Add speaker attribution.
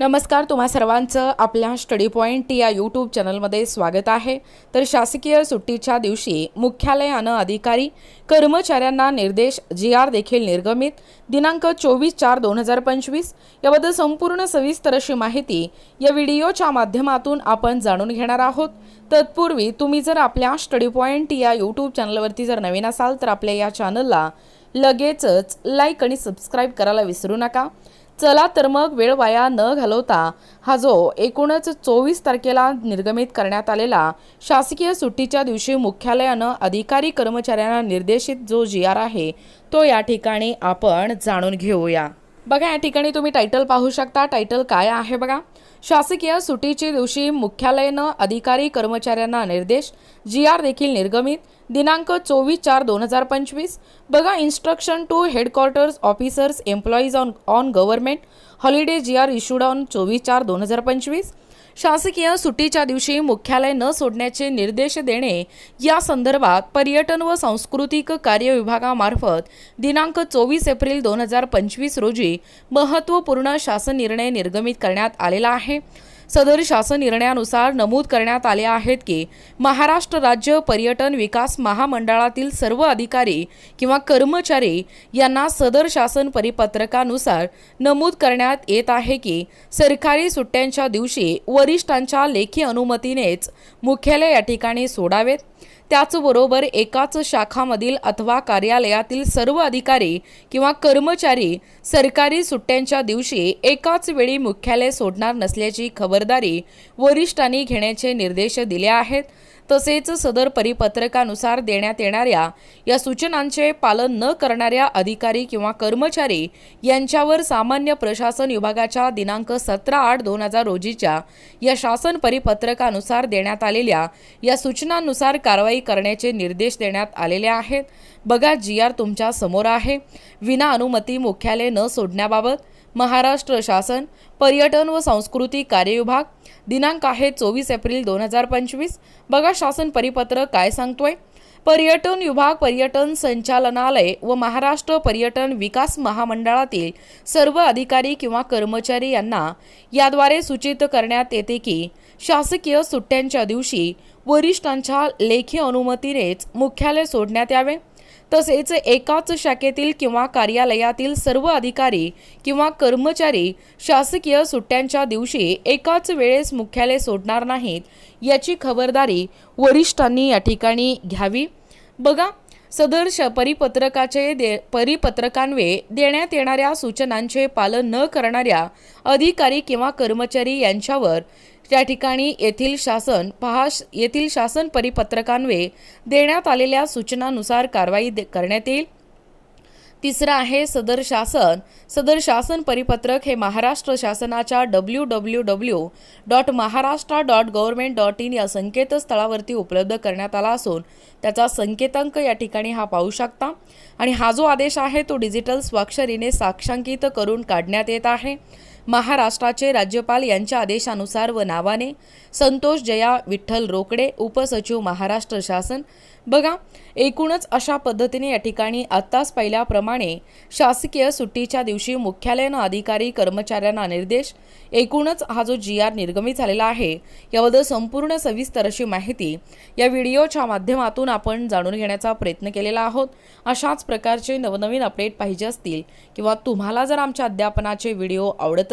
Speaker 1: नमस्कार तुम्हा सर्वांचं आपल्या स्टडी पॉईंट या यूट्यूब चॅनलमध्ये स्वागत आहे. तर शासकीय सुट्टीच्या दिवशी मुख्यालयानं अधिकारी कर्मचाऱ्यांना निर्देश जी आर देखील निर्गमित. दिनांक चोवीस चार दोन हजार पंचवीस याबद्दल संपूर्ण सविस्तर अशी माहिती या व्हिडिओच्या माध्यमातून आपण जाणून घेणार आहोत. तत्पूर्वी तुम्ही जर आपल्या स्टडी पॉईंट या यूट्यूब चॅनलवरती जर नवीन असाल तर आपल्या या चॅनलला लगेचच लाईक आणि सबस्क्राईब करायला विसरू नका. चला तर मग वेळ वाया न घालवता हा जो एकूणच चोवीस तारखेला निर्गमित करण्यात आलेला शासकीय सुट्टीच्या दिवशी मुख्यालयानं अधिकारी कर्मचाऱ्यांना निर्देशित जो जी आर आहे तो या ठिकाणी आपण जाणून घेऊया. बघा या ठिकाणी तुम्ही टायटल पाहू शकता. टायटल काय आहे बघा? शासकीय सुट्टीच्या दिवशी मुख्यालयानं अधिकारी कर्मचाऱ्यांना निर्देश. जी आर देखील निर्गमित. दिनांक चोवीस चार दोन हजार पंचवीस. बघा instruction to headquarters officers employees on on government holiday G R issued on चोवीस चार दोन हजार पंचवीस. शासकीय सुट्टीच्या दिवशी मुख्यालय न सोडण्याचे निर्देश देणे या संदर्भात पर्यटन व सांस्कृतिक कार्य विभागामार्फत दिनांक चोवीस एप्रिल दोन हजार पंचवीस रोजी महत्त्वपूर्ण शासन निर्णय निर्गमित करण्यात आलेला आहे. सदर शासन निर्णयानुसार नमूद करण्यात आले आहेत की महाराष्ट्र राज्य पर्यटन विकास महामंडळातील सर्व अधिकारी किंवा कर्मचारी यांना सदर शासन परिपत्रकानुसार नमूद करण्यात येत आहे की सरकारी सुट्ट्यांच्या दिवशी वरिष्ठांच्या लेखी अनुमतीनेच मुख्यालय या ठिकाणी सोडावेत. त्याचबरोबर एकाच शाखामधील अथवा कार्यालयातील सर्व अधिकारी किंवा कर्मचारी सरकारी सुट्ट्यांच्या दिवशी एकाच वेळी मुख्यालय सोडणार नसल्याची खबर खबरदारी वरिष्ठांनी घेण्याचे निर्देश दिले आहेत. तसेच सदर परिपत्रकानुसार देण्यात येणाऱ्या या सूचनांचे पालन न करणाऱ्या अधिकारी किंवा कर्मचारी यांच्यावर सामान्य प्रशासन विभागाच्या दिनांक सतरा आठ दोन हजार रोजीच्या या शासन परिपत्रकानुसार देण्यात आलेल्या या सूचनांनुसार कारवाई करण्याचे निर्देश देण्यात आलेले आहेत. बघा जी आर तुमच्यासमोर आहे. विना अनुमती मुख्यालय न सोडण्याबाबत महाराष्ट्र शासन पर्यटन व सांस्कृतिक कार्य विभाग दिनांक आहे चोवीस एप्रिल दोन हजार पंचवीस. बघा शासन परिपत्र काय सांगतोय? पर्यटन विभाग पर्यटन संचालनालय व महाराष्ट्र पर्यटन विकास महामंडळातील सर्व अधिकारी किंवा कर्मचारी यांना याद्वारे सूचित करण्यात येते की शासकीय सुट्ट्यांच्या दिवशी वरिष्ठांच्या लेखी अनुमतीनेच मुख्यालय सोडण्यात यावे. तसेच एकाच शाखेतील किंवा कार्यालयातील सर्व अधिकारी किंवा कर्मचारी शासकीय सुट्ट्यांच्या दिवशी एकाच वेळेस मुख्यालय सोडणार नाहीत याची खबरदारी वरिष्ठांनी या ठिकाणी घ्यावी. बघा सदर श परिपत्रकाचे दे परिपत्रकान्वये देण्यात येणाऱ्या सूचनांचे पालन न करणाऱ्या अधिकारी किंवा कर्मचारी यांच्यावर त्या ठिकाणी येथील शासन पहा येथील शासन परिपत्रकान्वये देण्यात आलेल्या सूचनानुसार कारवाई दे- करण्यात येईल. तिसरं आहे सदर शासन. सदर शासन परिपत्रक हे महाराष्ट्र शासनाच्या W W W dot Maharashtra dot government dot in या संकेतस्थळावरती उपलब्ध करण्यात आला असून त्याचा संकेतांक या ठिकाणी हा पाहू शकता. आणि हा जो आदेश आहे तो डिजिटल स्वाक्षरीने साक्षांकित करून काढण्यात येत आहे. महाराष्ट्राचे राज्यपाल यांच्या आदेशानुसार व नावाने संतोष जया विठ्ठल रोकडे उपसचिव महाराष्ट्र शासन. बघा एकूणच अशा पद्धतीने या ठिकाणी आत्ताच पाहिल्याप्रमाणे शासकीय सुट्टीच्या दिवशी मुख्यालयानं अधिकारी कर्मचाऱ्यांना निर्देश. एकूणच हा जो जी आर निर्गमित झालेला आहे याबद्दल संपूर्ण सविस्तर अशी माहिती या व्हिडिओच्या माध्यमातून आपण जाणून घेण्याचा प्रयत्न केलेला आहोत. अशाच प्रकारचे नवनवीन अपडेट पाहिजे असतील किंवा तुम्हाला जर आमच्या अध्यापनाचे व्हिडिओ आवडत